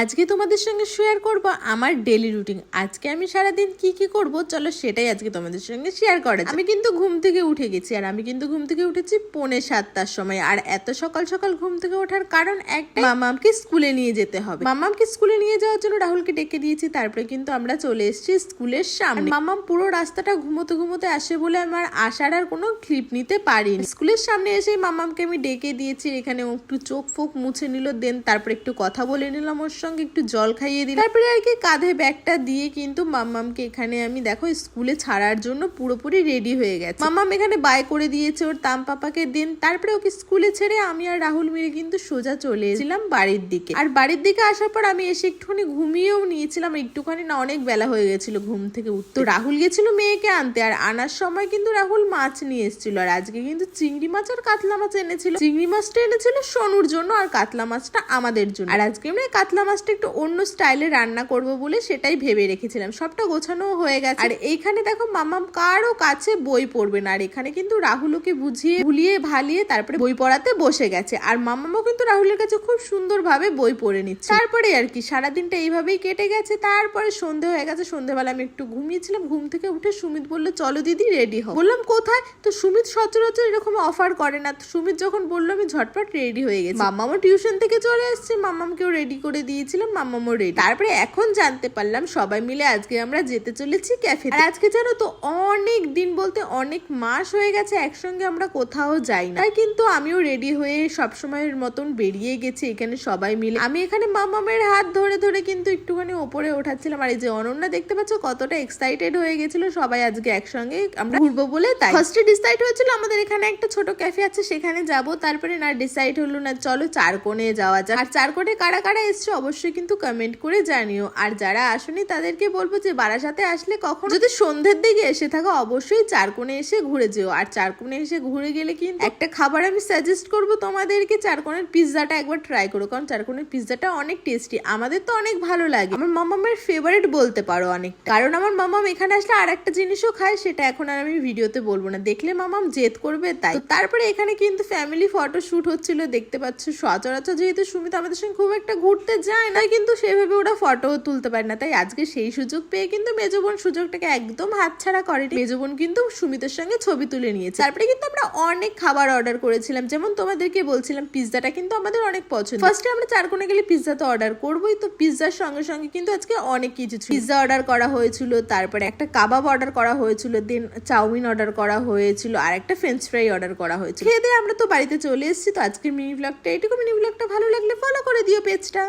আজকে তোমাদের সঙ্গে শেয়ার করব আমার ডেলি রুটিন আজকে আমি সারাদিন কি কি করব? চলো সেটাই আজকে তোমাদের সঙ্গে শেয়ার করা আমি কিন্তু ঘুম থেকে উঠে গেছি আর আমি কিন্তু ঘুম থেকে উঠেছি পৌনে সাতটার সময়। আর এত সকাল সকাল ঘুম থেকে ওঠার কারণ একটা মামামকে স্কুলে নিয়ে যেতে হবে। মামামকে স্কুলে নিয়ে যাওয়ার জন্য রাহুলকে ডেকে দিয়েছি, তারপরে কিন্তু আমরা চলে এসেছি স্কুলের সামনে। মামাম পুরো রাস্তাটা ঘুমোতে ঘুমোতে আসে বলে আমার আসার আর কোনো ক্লিপ নিতে পারিনি। স্কুলের সামনে এসে মামামকে আমি ডেকে দিয়েছি, এখানে একটু চোখ ফোক মুছে নিল দেন তারপরে একটু কথা বলে নিলাম ওর সঙ্গে একটু জল খাইয়ে দিলাম। তারপরে আর কি কাঁধে ব্যাগটা দিয়ে কিন্তু মাম্মামকে এখানে আমি দেখো স্কুলে ছাড়ার জন্য পুরোপুরি রেডি হয়ে গেছে। মাম্মাম এখানে বাই করে দিয়েছে ওর তাম পাপাকে দিন। তারপরে ওকে স্কুলে ছেড়ে আমি আর রাহুল মিলে কিন্তু সোজা চলে এসেছিলাম বাড়ির দিকে। আর বাড়ির দিকে আসার পর আমি এসে একটুখানি ঘুমিয়েও নিয়েছিলাম। একটুখানি না অনেক বেলা হয়ে গেছিল ঘুম থেকে উঠতে। রাহুল গেছিল মেয়েকে আনতে আর আনার সময় কিন্তু রাহুল মাছ নিয়ে এসেছিল। আর আজকে কিন্তু চিংড়ি মাছ আর কাতলা মাছ এনেছিল। চিংড়ি মাছটা এনেছিল সোনুর জন্য আর কাতলা মাছটা আমাদের জন্য। আর আজকে আমরা কাতলা মাছটা একটু অন্য স্টাইলে রান্না করব বলে সেটাই ভেবে রেখেছিলাম। সবটা গোছানো হয়ে গেছে। আর এইখানে দেখো মামাম কারও কাছে বই পড়বে না, আর এখানে কিন্তু রাহুল ওকে বুঝিয়ে, ভুলিয়ে, ভালিয়ে তারপরে বই পড়াতে বসে গেছে। আর মামামও কিন্তু রাহুলের কাছে খুব সুন্দরভাবে বই পড়ে নিচ্ছে। তারপরে আর কি, সারাদিনটা এইভাবেই কেটে গেছে। তারপরে সন্ধে হয়ে গেছে, সন্ধেবেলা আমি একটু ঘুমিয়েছিলাম। ঘুম থেকে উঠে সুমিত বলল, চলো দিদি রেডি হও। বললাম, কোথায়? তো সুমিত সচরাচর এরকম অফার করে না। সুমিত যখন বলল, আমি ঝটপট রেডি হয়ে গেছি। মাম্মামও টিউশন থেকে চলে এসেছে। মাম্মামকেও রেডি করে দিয়েছিলাম মাম্মামও রেডি তারপরে এখন জানতে পারলাম সবাই মিলে আজকে আমরা যেতে চলেছি ক্যাফে আর আজকে জানো তো অনেক দিন বলতে অনেক মাস হয়ে গেছে একসঙ্গে আমরা কোথাও যাই না। তাই কিন্তু আমিও রেডি হয়ে সবসময়ের মতন বেরিয়ে গেছি এখানে সবাই মিলে। আমি এখানে মামামের হাত ধরে ধরে কিন্তু একটুখানি ওপরে ওঠাচ্ছিলাম। আর এই যে অনন্যা দেখতে পাচ্ছ কতটা এক্সাইটেড হয়ে গেছিল সবাই আজকে একসঙ্গে আমরা ঘুরবো বলে তাই। ফার্স্টে ডিসাইড হয়েছিল আমাদের এখানে একটা ছোট ক্যাফে আছে সেখানে যাব। তারপরে না ডিসাইড হলো না চলো চারকোণে যাওয়া যাক। আর চারকোণে কারা কারা এসছে অবশ্যই কিন্তু কমেন্ট করে জানিও। আর যারা আসনি, তাদেরকে বলব যে বারাসাতে আসলে কখন যদি সন্ধ্যের দিকে এসে থাকো, অবশ্যই চারকোণে এসে ঘুরে যেও। আর চারকোণে এসে ঘুরে গেলে কিন্তু একটা খাবার আমি সাজেস্ট করব তোমাদেরকে চারকোণের পিৎজাটা একবার ট্রাই করো। কারণ চারকোণের পিৎজাটা অনেক টেস্টি আমাদের তো অনেক ভালো লাগে। আমার মামামের ফেভারিট বলতে পারো অনেক। কারণ আমার মামাম এখানে আসলে আর একটা জিনিসও খায়, সেটা এখন আর আমি ভিডিওতে বলব না। দেখলে মামাম জেদ করবে, তাই। তারপরে এখানে কিন্তু ফ্যামিলি ফটো শ্যুট হচ্ছিল। দেখতে পাচ্ছ, সচরাচর যেহেতু সুমিত আমাদের সঙ্গে খুব একটা ঘুরতে যায় না, কিন্তু সেভাবে ওরা ফটো তুলতে পারে না। তাই আজকে সেই সুযোগ পেয়ে কিন্তু মেজবোন সুযোগটাকে একদম হাতছাড়া করেনি। মেজবোন কিন্তু সুমিতের সঙ্গে ছবি তুলে নিয়েছে। তারপরে কিন্তু আমরা অনেক খাবার অর্ডার করেছিলাম। যেমন তোমাদেরকে বলছিলাম, পিৎজাটা কিন্তু আমাদের অনেক পছন্দ। ফার্স্টে আমরা চারকোণে গেলে পিৎজা তো অর্ডার করবোই। তো পিৎজার সঙ্গে সঙ্গে কিন্তু আজকে অনেক কিছু পিৎজা অর্ডার করা হয়েছিল, তারপরে একটা কাবাব অর্ডার করা হয়েছিল দেন চাউমিন অর্ডার করা হয়েছিল, আর একটা ফ্রেঞ্চ ফ্রাই অর্ডার করা হয়েছিল। খেয়ে আমরা তো বাড়িতে চলে এসেছি। তো আজকের মিনি ব্লগটা এইটুকু মিনি ব্লগটা ভালো লাগলে ফলো করে দিও পেজটা